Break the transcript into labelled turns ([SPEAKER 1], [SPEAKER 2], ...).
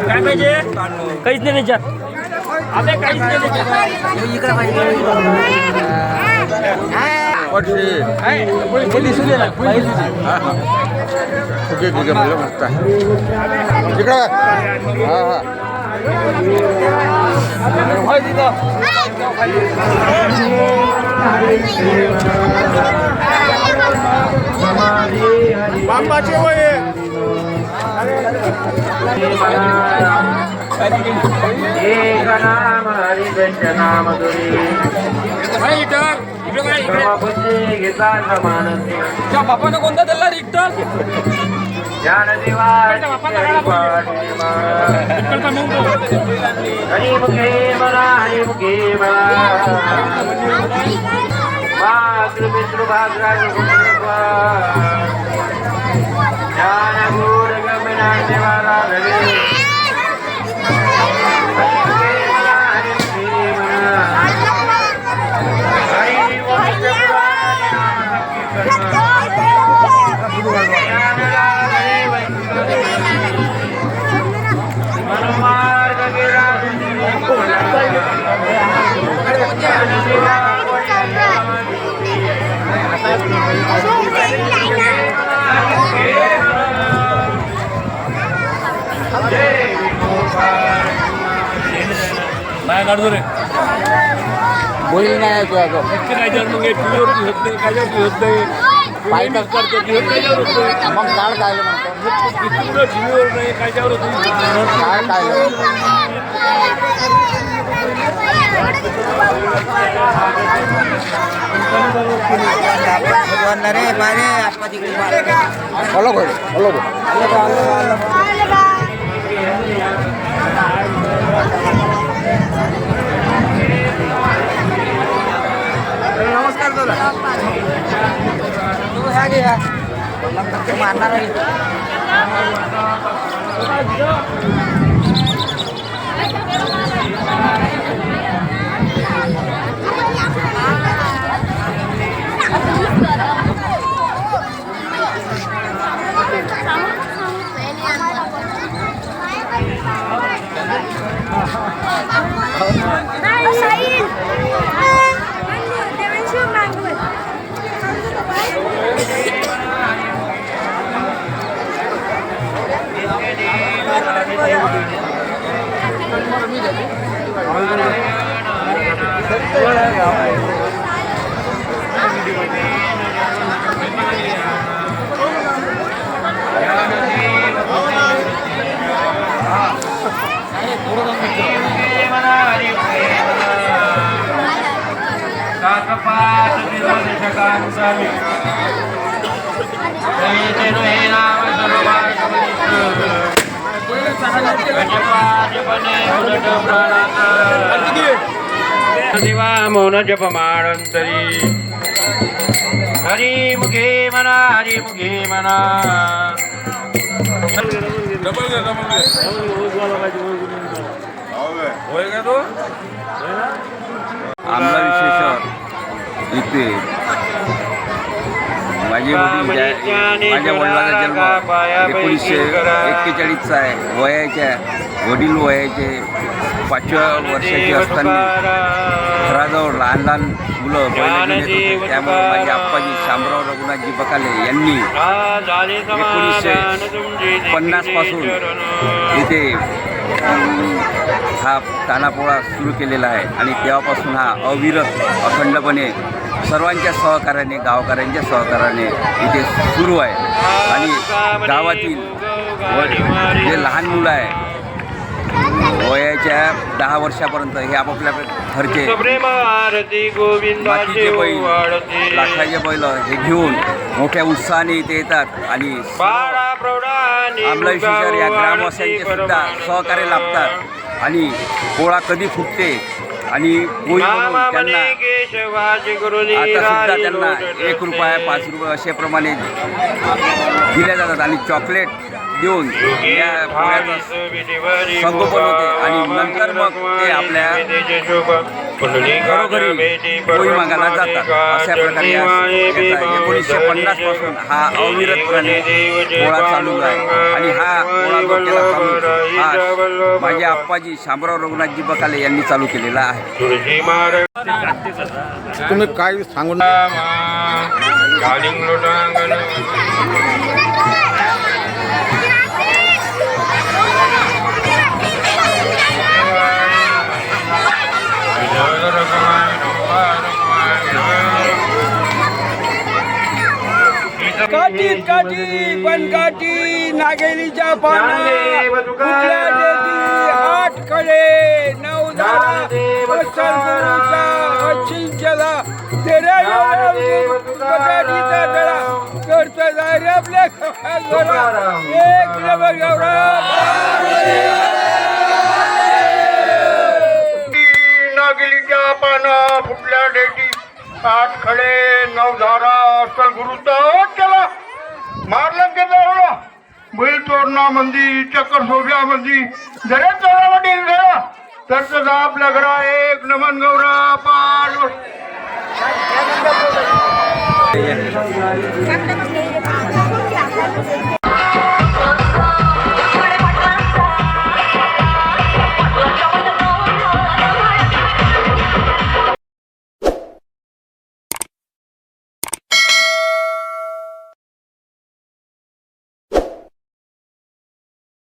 [SPEAKER 1] काय पाहिजे? काहीच नाही त्याच्यात अबे काहीच नाही
[SPEAKER 2] इकडं हां हां.
[SPEAKER 3] एक नाम हरिगंज नाम दुरी ब्रह्मपुत्री गीता समानसी
[SPEAKER 1] बापानं कोणता दिला रिक्टर
[SPEAKER 3] हरी मुखे मला हरी मुखे मला मातृपितृ भागराज ज्ञान
[SPEAKER 2] बोली नाही तू अगं
[SPEAKER 1] नक्की काय जर मग टीव्हीवर होत नाही काय जर होत नाही
[SPEAKER 2] पाय
[SPEAKER 1] पाहिजे करतो टीव्हीवर काय जर होत
[SPEAKER 2] मग काढ काय म्हणतो
[SPEAKER 1] टीव्हीवर नाही काय जर होत
[SPEAKER 2] काय काय अलग होईल अलग होईल नमस्कार दादा
[SPEAKER 4] ya ke mana lagi Rasain.
[SPEAKER 3] दिवा मौन जप माळंतरी हरी मुखे मना। हरी मुखे मना
[SPEAKER 5] आमला विशेष इथे माझे वडील माझ्या वडिलांचा जन्म एकोणीसशे एक्केचाळीसचा आहे. वयाच्या वडील वयाचे पाचव्या वर्षाचे असताना घराजवळ लहान लहान मुलं बैल त्यामुळे माझे आप्पाजी शामराव रघुनाथजी बकाले यांनी एकोणीसशे पन्नासपासून इथे हा तानापोळा सुरू केलेला आहे. आणि तेव्हापासून हा अविरत अखंडपणे सर्वांच्या सहकार्याने गावकऱ्यांच्या सहकार्याने इथे सुरू आहे. आणि गावातील जे लहान मुलं आहे वयाच्या दहा वर्षापर्यंत हे आपापल्या घरचे मातीचे बैल लाकडाचे बैल हे घेऊन मोठ्या उत्साहाने इथे येतात आणि
[SPEAKER 3] बारा प्रौढांनी
[SPEAKER 5] आमला विशेषर या ग्रामवासियांचे सुद्धा सहकार्य लाभतात. आणि पोळा कधी फुटते आणि त्यांना आता सुद्धा त्यांना एक रुपया पाच रुपये असे प्रमाणे दिल्या जातात आणि चॉकलेट देऊन या पोळ्याचं संगोपन होते. आणि नंतर मग ते आपल्या घरोघरी पोळी मागायला जातात. अशा प्रकारे एकोणीसशे पन्नासपासून हा अविरतपणे पोळा चालू आहे. आणि हा पोळा डोक्याला चालू हा माझे आप्पाजी शामराव रघुनाथजी बकाले यांनी चालू केलेला आहे.
[SPEAKER 3] तुम्ही काय सांगून
[SPEAKER 6] लोटांगण
[SPEAKER 1] काठी काठी पण काठी नागेलीच्या पाना. कुठल्या देवी आठकडे नऊ
[SPEAKER 6] ज्ञानदेव तुकाराम.
[SPEAKER 1] अचिंचला तेरा
[SPEAKER 6] ज्ञानदेव तुकाराम.
[SPEAKER 1] दळा करत जाय रे आपल्या घरा
[SPEAKER 6] तुकाराम.
[SPEAKER 1] एक नंबर
[SPEAKER 6] नागिलीच्या पाना फुटल्या डेटी आठ खडे नऊ धारा असल गुरुचा मारलं के एवढं. बैल तोरणा मंदी चक्कर सोभ्या मंदी. जरे चोरावटील गेला तर तुझा आपल्या घरा एक नमन गौरा पाठ
[SPEAKER 7] आपलं